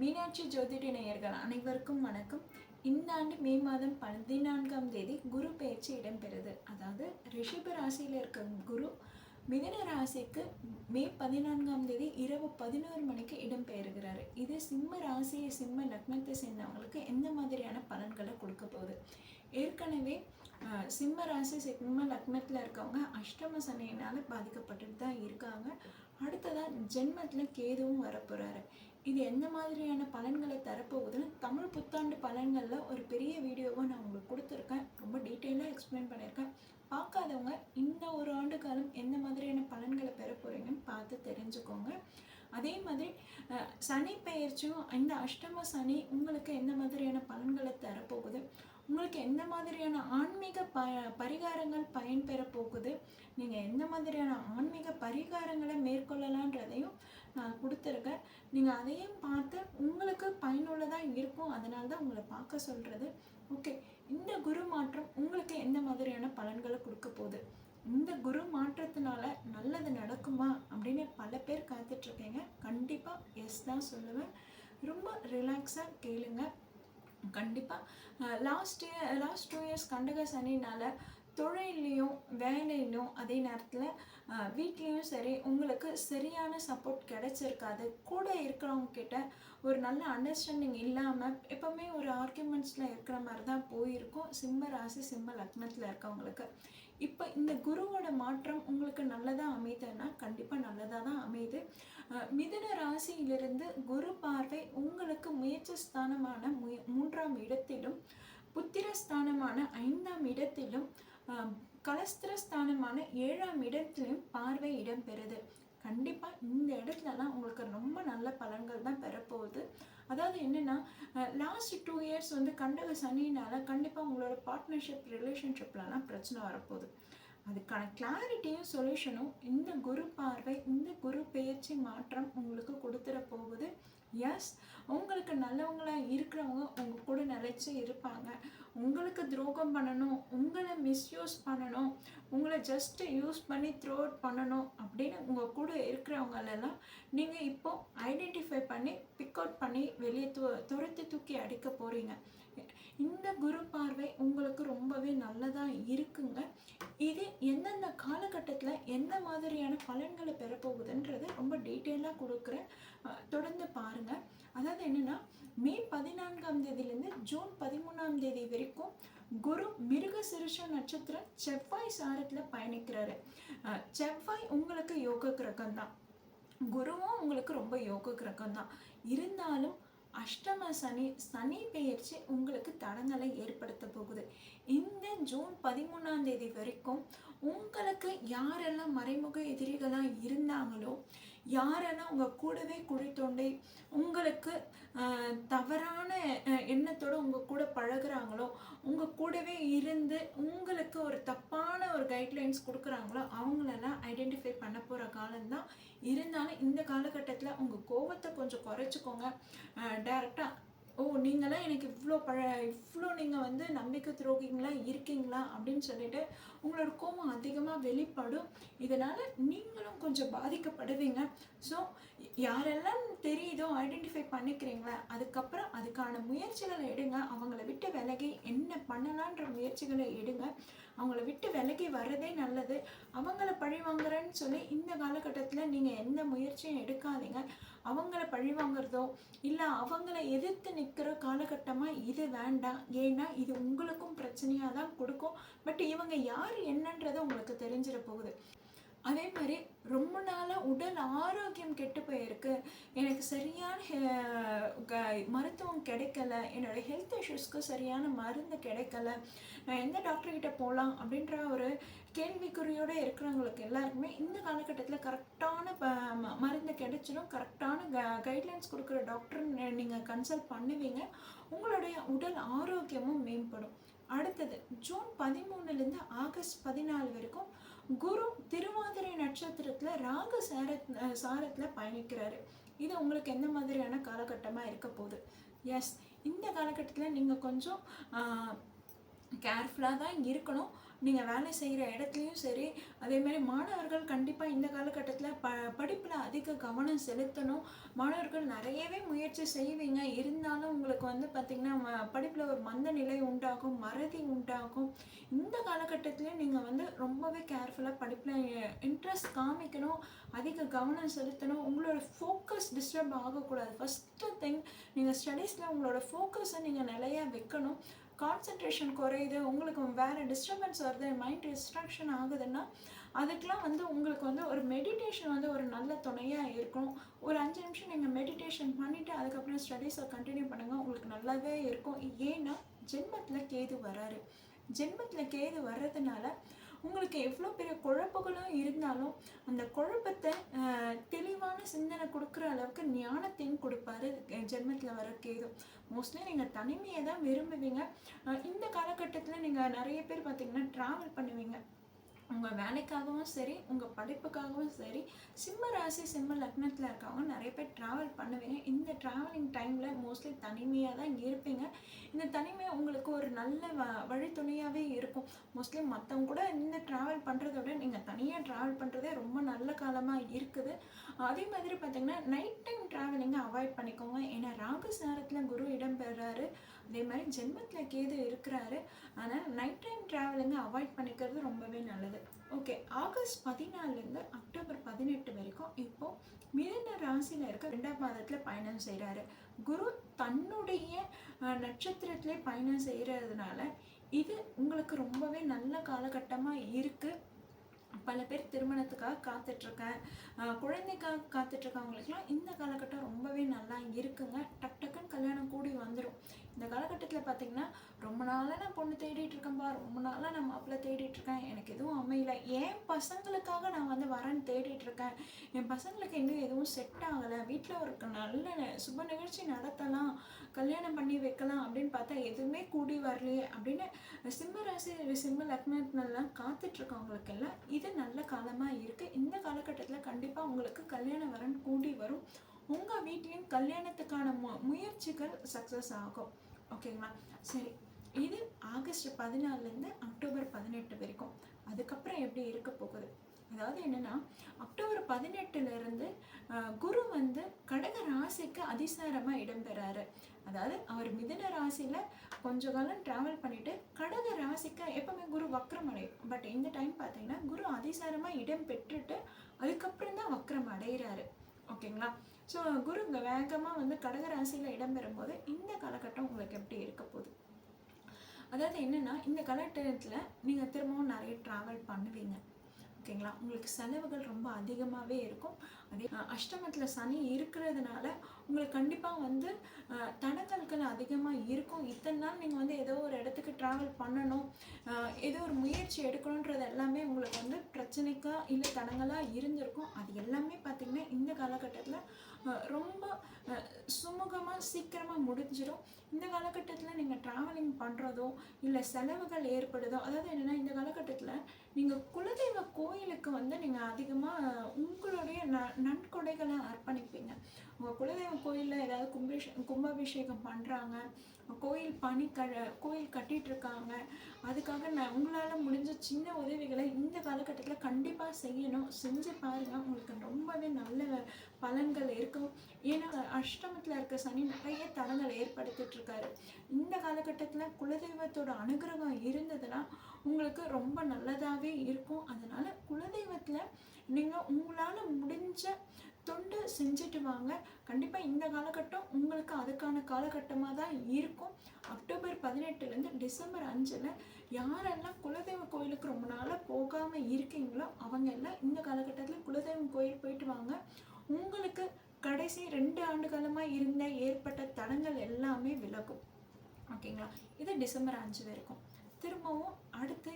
மீனாட்சி ஜோதிட நேயர்கள் அனைவருக்கும் வணக்கம். இந்த ஆண்டு மே மாதம் பதினான்காம் தேதி குரு பயிற்சி இடம்பெறுது. அதாவது ரிஷப ராசியில் இருக்க குரு மிதன ராசிக்கு மே பதினான்காம் தேதி இரவு பதினோரு மணிக்கு இடம்பெயர்கிறார். இது சிம்ம ராசி சிம்ம லக்னத்தை சேர்ந்தவங்களுக்கு எந்த மாதிரியான பலன்களை கொடுக்க போகுது? ஏற்கனவே சிம்ம ராசி சிம்ம லக்னத்தில் இருக்கவங்க அஷ்டம சனியினால் பாதிக்கப்பட்டுட்டு தான் இருக்காங்க. அடுத்ததாக ஜென்மத்தில் கேதுவும் வரப்போகிறாரு இது எந்த மாதிரியான பலன்களை தரப்போகுதுன்னு தமிழ் புத்தாண்டு பலன்களில் ஒரு பெரிய வீடியோவை நான் உங்களுக்கு கொடுத்துருக்கேன். ரொம்ப டீட்டெயிலாக எக்ஸ்பிளைன் பண்ணியிருக்கேன். பார்க்காதவங்க இந்த ஒரு ஆண்டு காலம் எந்த மாதிரியான பலன்களை பெற போகிறீங்கன்னு பார்த்து தெரிஞ்சுக்கோங்க. அதே மாதிரி சனி பெயர்ச்சியும் இந்த அஷ்டம சனி உங்களுக்கு எந்த மாதிரியான பலன்களை தரப்போகுது? உங்களுக்கு எந்த மாதிரியான ஆன்மீக ப பரிகாரங்கள் பயன்பெற போகுது? நீங்கள் எந்த மாதிரியான ஆன்மீக பரிகாரங்களை மேற்கொள்ளலான்றதையும் நான் கொடுத்துருக்கேன். நீங்கள் அதையும் பார்த்து உங்களுக்கு பயனுள்ளதாக இருக்கும். அதனால தான் உங்களை பார்க்க சொல்கிறது ஓகே. இந்த குரு மாற்றம் உங்களுக்கு எந்த மாதிரியான பலன்களை கொடுக்க போகுது? இந்த குரு மாற்றத்தினால நல்லது நடக்குமா? அப்படின்னு பல பேர் காத்துட்ருக்கீங்க கண்டிப்பாக எஸ் தான் சொல்லுவேன். ரொம்ப ரிலாக்ஸாக கேளுங்கள் கண்டிப்பாக last year last two years கண்டக சனினால் தொழிலையும் வேலையிலையும் அதே நேரத்தில் வீட்லேயும் சரி உங்களுக்கு சரியான சப்போர்ட் கிடைச்சிருக்காது. கூட இருக்கிறவங்க கிட்ட ஒரு நல்ல அண்டர்ஸ்டாண்டிங் இல்லாமல் எப்போவுமே ஒரு ஆர்குமெண்ட்ஸில் இருக்கிற மாதிரி தான் போயிருக்கும். சிம்ம ராசி சிம்ம லக்னத்தில் இருக்கவங்களுக்கு. இப்போ இந்த குருவோட மாற்றம் உங்களுக்கு நல்லதாக அமையுதுன்னா கண்டிப்பாக நல்லதாக தான் அமையுது. மிதுன ராசியிலிருந்து குரு பார்வை உங்களுக்கு முயற்சி ஸ்தானமான மு மூன்றாம் இடத்திலும் புத்திரஸ்தானமான ஐந்தாம் இடத்திலும் கலஸ்திர கலஸ்திரஸ்தானமான ஏழாம் இடத்திலும் பார்வை இடம்பெறுது. கண்டிப்பாக இந்த இடத்துலலாம் உங்களுக்கு ரொம்ப நல்ல பலன்கள் தான் பெறப்போகுது. அதாவது என்னென்னா லாஸ்ட் டூ இயர்ஸ் வந்து கண்டக சனினால் கண்டிப்பாக உங்களோட பார்ட்னர்ஷிப் ரிலேஷன்ஷிப்லலாம் பிரச்சனை வரப்போகுது. அதுக்கான கிளாரிட்டியும் சொல்யூஷனும் இந்த குரு பார்வை இந்த குரு பெயர்ச்சி மாற்றம் உங்களுக்கு கொடுத்துட போகுது. எஸ் உங்களுக்கு நல்லவங்களாக இருக்கிறவங்க உங்கள் கூட நிலைச்சு இருப்பாங்க. உங்களுக்கு துரோகம் பண்ணணும் உங்களை மிஸ்யூஸ் பண்ணணும் உங்களை ஜஸ்ட்டு யூஸ் பண்ணி த்ரோ அவுட் பண்ணணும் அப்படின்னு உங்கள் கூட இருக்கிறவங்களெல்லாம் நீங்கள் இப்போது ஐடென்டிஃபை பண்ணி பண்ணி வெளியே து துரத்தி தூக்கி அடிக்க போகிறீங்க இந்த குரு பார்வை உங்களுக்கு ரொம்பவே நல்லதாக இருக்குங்க. இது எந்தெந்த காலகட்டத்தில் எந்த மாதிரியான பலன்களை பெறப்போகுதுன்றது ரொம்ப டீட்டெயிலாக கொடுக்குறேன். தொடர்ந்து பாருங்கள் அதாவது என்னென்னா மே பதினான்காம் தேதியிலேருந்து ஜூன் பதிமூணாம் தேதி வரைக்கும் குரு மிருக சிறுஷ நட்சத்திரம் செவ்வாய் சாரத்தில் பயணிக்கிறாரு. செவ்வாய் உங்களுக்கு யோக கிரகம் தான் குருவும் உங்களுக்கு ரொம்ப யோக கிரகம் தான் இருந்தாலும் அஷ்டம சனி சனி பெயர்ச்சி உங்களுக்கு தடங்களை ஏற்படுத்த போகுது. இந்த ஜூன் பதிமூணாம் தேதி வரைக்கும் உங்களுக்கு யாரெல்லாம் மறைமுக எதிரிகளாக இருந்தாங்களோ யாரெல்லாம் உங்கள் கூடவே குழி தோண்டி உங்களுக்கு தவறான எண்ணத்தோடு உங்கள் கூட பழகுறாங்களோ உங்கள் கூடவே இருந்து உங்களுக்கு ஒரு தப்பான ஒரு கைட்லைன்ஸ் கொடுக்குறாங்களோ அவங்களெல்லாம் ஐடென்டிஃபை பண்ண போகிற காலம்தான். இருந்தாலும் இந்த காலகட்டத்தில் உங்கள் கோபத்தை கொஞ்சம் குறைச்சிக்கோங்க. டேரெக்டாக ஓ நீங்களாம் எனக்கு இவ்வளோ பழ இவ்வளோ நீங்கள் வந்து நம்பிக்கை துரோகிங்களா இருக்கீங்களா அப்படின்னு சொல்லிட்டு உங்களோட கோபம் அதிகமாக வெளிப்படும். இதனால் நீங்களும் கொஞ்சம் பாதிக்கப்படுவீங்க. ஸோ யாரெல்லாம் தெரியுதோ ஐடென்டிஃபை பண்ணிக்கிறீங்களா அதுக்கப்புறம் அதுக்கான முயற்சிகளை எடுங்க. அவங்கள விட்டு விலகி என்ன பண்ணலான்ற முயற்சிகளை எடுங்க. அவங்கள விட்டு விலகி வர்றதே நல்லது. அவங்கள பழி வாங்குறேன்னு சொல்லி இந்த காலகட்டத்தில் நீங்கள் எந்த முயற்சியும் எடுக்காதீங்க. அவங்கள பழி வாங்குறதோ இல்லை அவங்கள எதிர்த்து நிற்கிற காலகட்டமாக இது வேண்டாம். ஏன்னா இது உங்களுக்கும் பிரச்சனையாக தான் கொடுக்கும். பட் இவங்க யார் என்னன்றது உங்களுக்கு தெரிஞ்சிட போகுது. அதே மாதிரி ரொம்ப நாளாக உடல் ஆரோக்கியம் கெட்டு போயிருக்கு. எனக்கு சரியான ஹெ- க- மருத்துவம் கிடைக்கல. என்னோட ஹெல்த் இஷ்யூஸ்க்கு சரியான மருந்து கிடைக்கல. நான் எந்த டாக்டர்கிட்ட போகலாம் அப்படின்ற ஒரு கேள்விக்குறியோடு இருக்கிறவங்களுக்கு எல்லாருக்குமே இந்த காலகட்டத்தில் கரெக்டான ப ம- மருந்து கிடைச்சிடும் கரெக்டான க கைட்லைன்ஸ் கொடுக்குற டாக்டர் நீங்கள் கன்சல்ட் பண்ணுவீங்க. உங்களுடைய உடல் ஆரோக்கியமும் மேம்படும். அடுத்தது ஜூன் பதிமூணுலேருந்து ஆகஸ்ட் பதினாலு வரைக்கும் குரு திருவாதிரை நட்சத்திரத்தில் ராகு சாரத் சாரத்தில் பயணிக்கிறாரு. இது உங்களுக்கு எந்த மாதிரியான காலகட்டமாக இருக்க போகுது? எஸ் இந்த காலகட்டத்தில் நீங்கள் கொஞ்சம் கேர்ஃபுல்லாக தான் இருக்கணும். நீங்கள் வேலை செய்கிற இடத்துலையும் சரி அதேமாதிரி மாணவர்கள் கண்டிப்பாக இந்த காலகட்டத்தில் ப படிப்பில் அதிக கவனம் செலுத்தணும். மாணவர்கள் நிறையவே முயற்சி செய்வீங்க. இருந்தாலும் உங்களுக்கு வந்து பார்த்திங்கன்னா படிப்பில் ஒரு மந்த நிலை உண்டாகும் மறதி உண்டாகும். இந்த காலகட்டத்திலையும் நீங்கள் வந்து ரொம்பவே கேர்ஃபுல்லாக படிப்பில் இன்ட்ரெஸ்ட் காமிக்கணும் அதிக கவனம் செலுத்தணும். உங்களோட ஃபோக்கஸ் டிஸ்டர்ப் ஆகக்கூடாது. ஃபஸ்ட்டு திங் நீங்கள் ஸ்டடீஸில் உங்களோட ஃபோக்கஸை நீங்கள் நிலையாக வைக்கணும். கான்சன்ட்ரேஷன் குறையுது உங்களுக்கு வேறு டிஸ்டர்பன்ஸ் வருது மைண்ட் டிஸ்ட்ராக்ஷன் ஆகுதுன்னா அதுக்கெலாம் வந்து உங்களுக்கு வந்து ஒரு மெடிடேஷன் வந்து ஒரு நல்ல துணையாக இருக்கும். ஒரு அஞ்சு நிமிஷம் நீங்கள் மெடிடேஷன் பண்ணிவிட்டு அதுக்கப்புறம் ஸ்டடீஸை கண்டினியூ பண்ணுங்கள் உங்களுக்கு நல்லாவே இருக்கும். ஏன்னா ஜென்மத்தில் கேது வராரு. ஜென்மத்தில் கேது வர்றதுனால உங்களுக்கு எவ்வளோ பெரிய குழப்பங்களும் இருந்தாலும் அந்த குழப்பத்தை தெளிவான சிந்தனை கொடுக்குற அளவுக்கு ஞானத்தையும் கொடுப்பாரு ஜென்மத்தில் வர கேது. மோஸ்ட்லி நீங்கள் தனிமையை தான் விரும்புவீங்க. இந்த காலகட்டத்தில் நீங்கள் நிறைய பேர் பார்த்தீங்கன்னா ட்ராவல் பண்ணுவீங்க. உங்கள் வேலைக்காகவும் சரி உங்கள் படிப்புக்காகவும் சரி சிம்ம ராசி சிம்ம லக்னத்தில் இருக்கவங்க நிறைய பேர் ட்ராவல் பண்ணுவீங்க. இந்த ட்ராவலிங் டைமில் மோஸ்ட்லி தனிமையாக தான் இருப்பீங்க. இந்த தனிமை உங்களுக்கு ஒரு நல்ல வ வழித்துணையாகவே இருக்கும். மோஸ்ட்லி மற்றவங்க கூட இந்த ட்ராவல் பண்ணுறத விட நீங்கள் தனியாக ட்ராவல் பண்ணுறதே ரொம்ப நல்ல காலமாக இருக்குது. அதே மாதிரி பார்த்திங்கன்னா நைட் டைம் ட்ராவலிங்கை அவாய்ட் பண்ணிக்கோங்க. ஏன்னா ராகு சாரத்தில் குரு இடம் பெறாரு அதே மாதிரி ஜென்மத்தில் கேது இருக்கிறாரு. ஆனால் நைட் டைம் ட்ராவலிங்கை அவாய்ட் பண்ணிக்கிறது ரொம்பவே நல்லது. ஓகே ஆகஸ்ட் பதினாலுலேருந்து அக்டோபர் பதினெட்டு வரைக்கும் இப்போது மிதன ராசியில் இருக்க ரெண்டாம் மாதத்தில் பயணம் செய்கிறாரு குரு தன்னுடைய நட்சத்திரத்திலே பயணம் செய்கிறதுனால இது உங்களுக்கு ரொம்பவே நல்ல காலகட்டமாக இருக்குது பல பேர் திருமணத்துக்காக காத்துட்ருக்கேன். குழந்தைக்காக காத்துட்ருக்கவங்களுக்குலாம் இந்த காலகட்டம் ரொம்பவே நல்லா இருக்குங்க. டக் டக்குன்னு கல்யாணம் கூடி வந்துடும் இந்த காலகட்டத்தில் பார்த்தீங்கன்னா ரொம்ப நாளாக நான் பொண்ணு தேடிட்டு இருக்கேன்ப்பா ரொம்ப நாளாக நான் மாப்பிள்ளை தேடிட்டு இருக்கேன் எனக்கு எதுவும் அமையல. என் பசங்களுக்காக நான் வந்து வரேன்னு தேடிட்டு இருக்கேன் என் பசங்களுக்கு இன்னும் எதுவும் செட் ஆகலை. வீட்டில் ஒரு நல்ல சுப நிகழ்ச்சி நடத்தலாம். கல்யாணம் பண்ணி வைக்கலாம் அப்படின்னு பார்த்தா எதுவுமே கூடி வரலையே அப்படின்னு சிம்ம ராசி சிம்ம லக்னத்துலாம் காத்துட்ருக்கவங்களுக்கெல்லாம் இது நல்ல காலமாக இருக்குது இந்த காலகட்டத்தில் கண்டிப்பாக உங்களுக்கு கல்யாணம் வரன் கூடி வரும். உங்கள் வீட்லேயும் கல்யாணத்துக்கான மு முயற்சிகள் சக்ஸஸ் ஆகும். ஓகேங்களா சரி. இது ஆகஸ்ட் பதினாலுலேருந்து அக்டோபர் பதினெட்டு வரைக்கும். அதுக்கப்புறம் எப்படி இருக்க போகுது? அதாவது என்னென்னா அக்டோபர் பதினெட்டுலேருந்து குரு வந்து கடக ராசிக்கு அதிசாரமாக இடம்பெறாரு. அதாவது அவர் மிதன ராசியில் கொஞ்ச காலம் ட்ராவல் பண்ணிவிட்டு கடக ராசிக்கு எப்போவுமே குரு வக்ரம் அடையும் பட் இந்த டைம் பார்த்தீங்கன்னா குரு அதிசாரமாக இடம் பெற்றுட்டு அதுக்கப்புறம் தான் வக்ரம் அடைகிறாரு ஓகேங்களா? ஸோ குரு இங்கே வேகமாக வந்து கடக ராசியில் இடம்பெறும்போது இந்த காலகட்டம் உங்களுக்கு எப்படி இருக்க போகுது? அதாவது என்னென்னா இந்த காலகட்டத்தில் நீங்கள் திரும்பவும் நிறைய ட்ராவல் பண்ணுவீங்க. ஓகேங்களா? உங்களுக்கு செலவுகள் ரொம்ப அதிகமாகவே இருக்கும். அதே அஷ்டமத்தில் சனி இருக்கிறதுனால உங்களுக்கு கண்டிப்பாக வந்து தடங்கல்கள் அதிகமாக இருக்கும். இத்தனை நாள் நீங்கள் வந்து ஏதோ ஒரு இடத்துக்கு ட்ராவல் பண்ணணும் ஏதோ ஒரு முயற்சி எடுக்கணுன்றது எல்லாமே உங்களுக்கு வந்து பிரச்சனைக்காக இல்லை தடங்களாக இருந்திருக்கும். அது எல்லாமே பார்த்திங்கன்னா இந்த காலகட்டத்தில் ரொம்ப சுமூகமாக சீக்கிரமாக முடிஞ்சிடும் இந்த காலகட்டத்தில் நீங்கள் ட்ராவலிங் பண்ணுறதோ இல்லை செலவுகள் ஏற்படுதோ அதாவது என்னென்னா இந்த காலகட்டத்தில் நீங்கள் குலதெய்வ கோயிலுக்கு வந்து நீங்கள் அதிகமாக உங்களுடைய ந நன்கொடைகளை அர்ப்பணிப்பீங்க. உங்கள் குலதெய்வ கோயிலில் ஏதாவது கும்பிஷ கும்பாபிஷேகம் பண்ணுறாங்க கோயில் பணி க கோயில் கட்டிகிட்ருக்காங்க அதுக்காக நான் உங்களால் முடிஞ்ச சின்ன உதவிகளை இந்த காலகட்டத்தில் கண்டிப்பாக செய்யணும். செஞ்சு பாருங்கள் உங்களுக்கு ரொம்பவே நல்ல பலன்கள் இருக்கும். ஏன்னா அஷ்டமத்தில் இருக்க சனி நிறைய தடங்கள் ஏற்படுத்திட்டுருக்காரு. இந்த காலகட்டத்தில் குலதெய்வத்தோட அனுகிரகம் இருந்ததுன்னா உங்களுக்கு ரொம்ப நல்லதாகவே இருக்கும். அதனால் குலதெய்வத்தில் நீங்கள் உங்களால் முடிஞ்ச தொண்டு செஞ்சுட்டு வாங்க. கண்டிப்பாக இந்த காலகட்டம் உங்களுக்கு அதுக்கான காலகட்டமாக தான் இருக்கும். அக்டோபர் பதினெட்டுலேருந்து டிசம்பர் அஞ்சில் யாரெல்லாம் குலதெய்வ கோயிலுக்கு ரொம்ப நாளாக போகாமல் இருக்கீங்களோ அவங்க எல்லாம் இந்த காலகட்டத்தில் குலதெய்வம் கோயில் போயிட்டு வாங்க. உங்களுக்கு கடைசி ரெண்டு ஆண்டு காலமாக இருந்த ஏற்பட்ட தடங்கள் எல்லாமே விலகும். ஓகேங்களா? இது டிசம்பர் அஞ்சு வரைக்கும். திரும்பவும் அடுத்து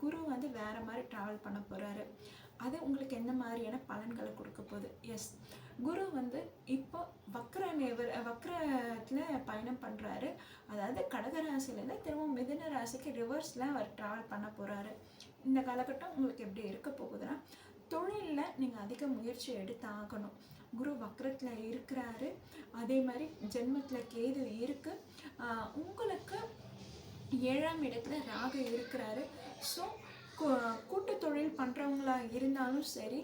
குரு வந்து வேறு மாதிரி ட்ராவல் பண்ண போகிறாரு அது உங்களுக்கு எந்த மாதிரியான பலன்களை கொடுக்க போகுது? எஸ் குரு வந்து இப்போ வக்ர நேவர் வக்ரத்தில் பயணம் பண்ணுறாரு அதாவது கடகராசிலேருந்து திரும்பவும் மிதுன ராசிக்கு ரிவர்ஸில் அவர் ட்ராவல் பண்ண போகிறாரு இந்த காலகட்டம் உங்களுக்கு எப்படி இருக்க போகுதுன்னா தொழிலில் நீங்கள் அதிக முயற்சி எடுத்து ஆகணும் குரு வக்ரத்தில் இருக்கிறாரு. அதே மாதிரி ஜென்மத்தில் கேது இருக்குது உங்களுக்கு ஏழாம் இடத்துல ராகு இருக்கிறாரு. ஸோ கூட்டு தொழில் பண்ணுறவங்களா இருந்தாலும் சரி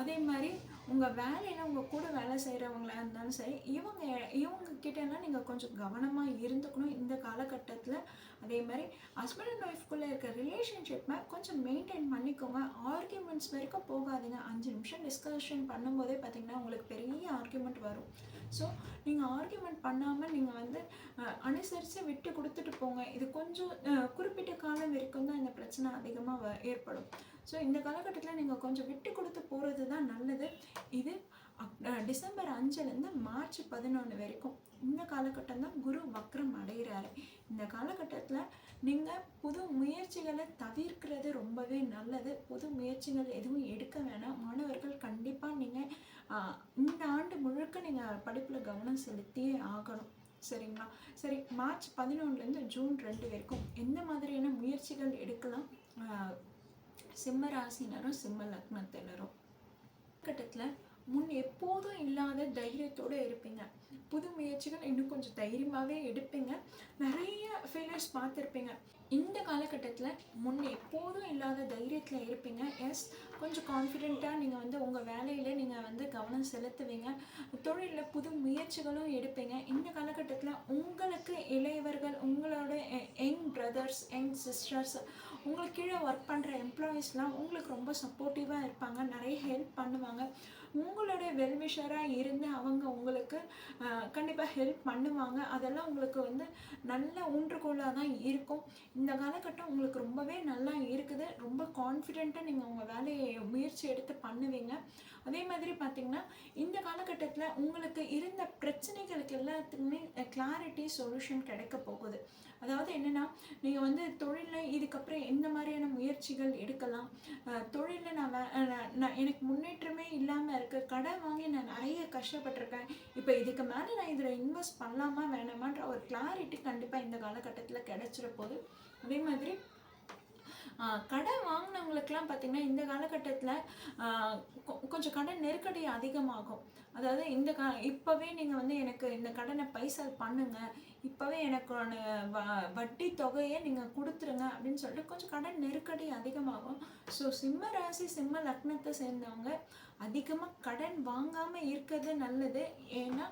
அதே மாதிரி உங்கள் வேலையில் உங்கள் கூட வேலை செய்கிறவங்களா இருந்தாலும் சரி இவங்க இவங்க கிட்டலாம் நீங்கள் கொஞ்சம் கவனமாக இருந்துக்கணும் இந்த காலகட்டத்தில். அதே மாதிரி ஹஸ்பண்ட் அண்ட் ஒய்ஃப்குள்ளே இருக்க ரிலேஷன்ஷிப்பை கொஞ்சம் மெயின்டைன் பண்ணிக்கோங்க. ஆர்கியூமெண்ட்ஸ் வரைக்கும் போகாதீங்க. அஞ்சு நிமிஷம் டிஸ்கஷன் பண்ணும்போதே பார்த்தீங்கன்னா உங்களுக்கு பெரிய ஆர்கியூமெண்ட் வரும். ஸோ நீங்கள் ஆர்கியூமெண்ட் பண்ணாமல் நீங்கள் வந்து அனுசரித்து விட்டு கொடுத்துட்டு போங்க. இது கொஞ்சம் குறிப்பிட்ட குறிப்பிட்ட காலம் வரைக்கும் தான் இந்த பிரச்சனை அதிகமாக ஏற்படும். ஸோ இந்த காலகட்டத்தில் நீங்கள் கொஞ்சம் விட்டு கொடுத்து போகிறது தான் நல்லது. இது அக்- டிசம்பர் அஞ்சுலேருந்து மார்ச் பதினொன்று வரைக்கும். இந்த காலகட்டம் தான் குரு வக்ரம் அடைகிறாரு இந்த காலகட்டத்தில் நீங்கள் புது முயற்சிகளை தவிர்க்கிறது ரொம்பவே நல்லது. புது முயற்சிகள் எதுவும் எடுக்க வேணாம். மாணவர்கள் கண்டிப்பாக நீங்கள் இந்த ஆண்டு முழுக்க நீங்கள் படிப்பில் கவனம் செலுத்தியே ஆகணும். சரிங்களா? சரி மார்ச் பதினொன்றுலேருந்து ஜூன் ரெண்டு வரைக்கும் எந்த மாதிரியான முயற்சிகள் எடுக்கலாம்? சிம்ம ராசினரும் சிம்ம லக்னத்தினரும். கட்டத்தில் முன் எப்போதும் இல்லாத தைரியத்தோடு இருப்பீங்க. புது முயற்சிகள் இன்னும் கொஞ்சம் தைரியமாகவே எடுப்பீங்க. நிறைய ஃபெயிலியர்ஸ் பார்த்துருப்பீங்க. இந்த காலகட்டத்தில் முன்னே எப்போதும் இல்லாத தைரியத்தில் இருப்பீங்க. எஸ் கொஞ்சம் கான்ஃபிடெண்ட்டாக நீங்கள் வந்து உங்கள் வேலையில் நீங்கள் வந்து கவனம் செலுத்துவீங்க. தொழிலில் புது முயற்சிகளும் எடுப்பீங்க. இந்த காலகட்டத்தில் உங்களுக்கு இளையவர்கள் உங்களோட யங் பிரதர்ஸ் யங் சிஸ்டர்ஸ் உங்களுக்கு கீழே ஒர்க் பண்ணுற எம்ப்ளாயீஸ்லாம் உங்களுக்கு ரொம்ப சப்போர்ட்டிவாக இருப்பாங்க. நிறைய ஹெல்ப் பண்ணுவாங்க. உங்களுடைய வெல்விஷராக இருந்து அவங்க உங்களுக்கு கண்டிப்பாக ஹெல்ப் பண்ணுவாங்க. அதெல்லாம் உங்களுக்கு வந்து நல்ல ஊன்றுகோலாக தான் இருக்கும். இந்த காலகட்டம் உங்களுக்கு ரொம்பவே நல்லா இருக்குது. ரொம்ப கான்ஃபிடெண்ட்டாக நீங்கள் உங்கள் வேலையை முயற்சி எடுத்து பண்ணுவீங்க. அதே மாதிரி பார்த்தீங்கன்னா இந்த காலகட்டத்தில் உங்களுக்கு இருந்த பிரச்சனைகளுக்கு எல்லாத்துக்குமே கிளாரிட்டி சொல்யூஷன் கிடைக்க போகுது. அதாவது என்னென்னா நீங்கள் வந்து தொழிலில் இதுக்கப்புறம் எந்த மாதிரியான முயற்சிகள் எடுக்கலாம்? தொழிலில் நான் வே- நான் எனக்கு முன்னேற்றமே இல்லாமல் இருக்குது கடன் வாங்கி நான் நிறைய கஷ்டப்பட்டிருக்கேன். இப்போ இதுக்கு மேலே நான் இதில் இன்வெஸ்ட் பண்ணலாமா வேணாமான்ற ஒரு கிளாரிட்டி கண்டிப்பாக இந்த காலகட்டத்தில் கிடைச்சிட போது. அதே மாதிரி கடை கடன் வாங்கினவங்களுக்குலாம் பார்த்தீங்கன்னா இந்த காலகட்டத்தில் கொஞ்சம் கடன் நெருக்கடி அதிகமாகும். அதாவது இந்த கா இப்போவே நீங்கள் வந்து எனக்கு இந்த கடனை பைசல் பண்ணுங்கள் இப்போவே எனக்கு வ- வட்டி தொகையை நீங்கள் கொடுத்துருங்க அப்படின்னு சொல்லிட்டு கொஞ்சம் கடன் நெருக்கடி அதிகமாகும். ஸோ சிம்ம ராசி சிம்ம லக்னத்தை சேர்ந்தவங்க அதிகமாக கடன் வாங்காமல் இருக்கிறது நல்லது. ஏன்னா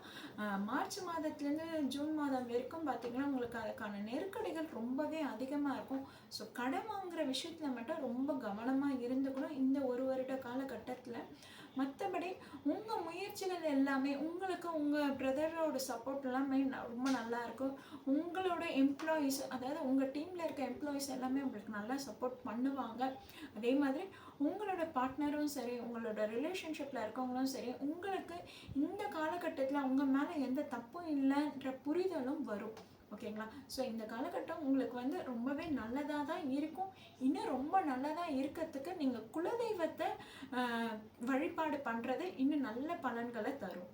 மார்ச் மாதத்துலேருந்து ஜூன் மாதம் வரைக்கும் பார்த்திங்கன்னா உங்களுக்கு அதுக்கான நெருக்கடிகள் ரொம்பவே அதிகமாக இருக்கும். ஸோ கடன் வாங்குகிற விஷயத்தில் மட்டும் ரொம்ப கவனமாக இருந்துக்கணும். இந்த ஒரு வருட காலகட்டத்தில். மற்றபடி உங்கள் முயற்சிகள் எல்லாமே உங்களுக்கு உங்கள் பிரதரோட சப்போர்ட் எல்லாமே ரொம்ப நல்லா இருக்கும். உங்களோட எம்ப்ளாயீஸ் அதாவது உங்கள் டீமில் இருக்க எம்ப்ளாயீஸ் எல்லாமே உங்களுக்கு நல்லா சப்போர்ட் பண்ணுவாங்க. அதே மாதிரி உங்களோட பார்ட்னரும் சரி உங்களோட ரிலேஷன்ஷிப்பில் இருக்கவங்களும் சரி உங்களுக்கு இந்த காலகட்டத்தில் உங்கள் மேலே எந்த தப்பும் இல்லைன்ற புரிதலும் வரும். ஓகேங்களா? ஸோ இந்த காலகட்டம் உங்களுக்கு வந்து ரொம்பவே நல்லதாக தான் இருக்கும். இன்னும் ரொம்ப நல்லதாக இருக்கிறதுக்கு நீங்கள் குலதெய்வத்தை வழிபாடு பண்ணுறது இன்னும் நல்ல பலன்களை தரும்.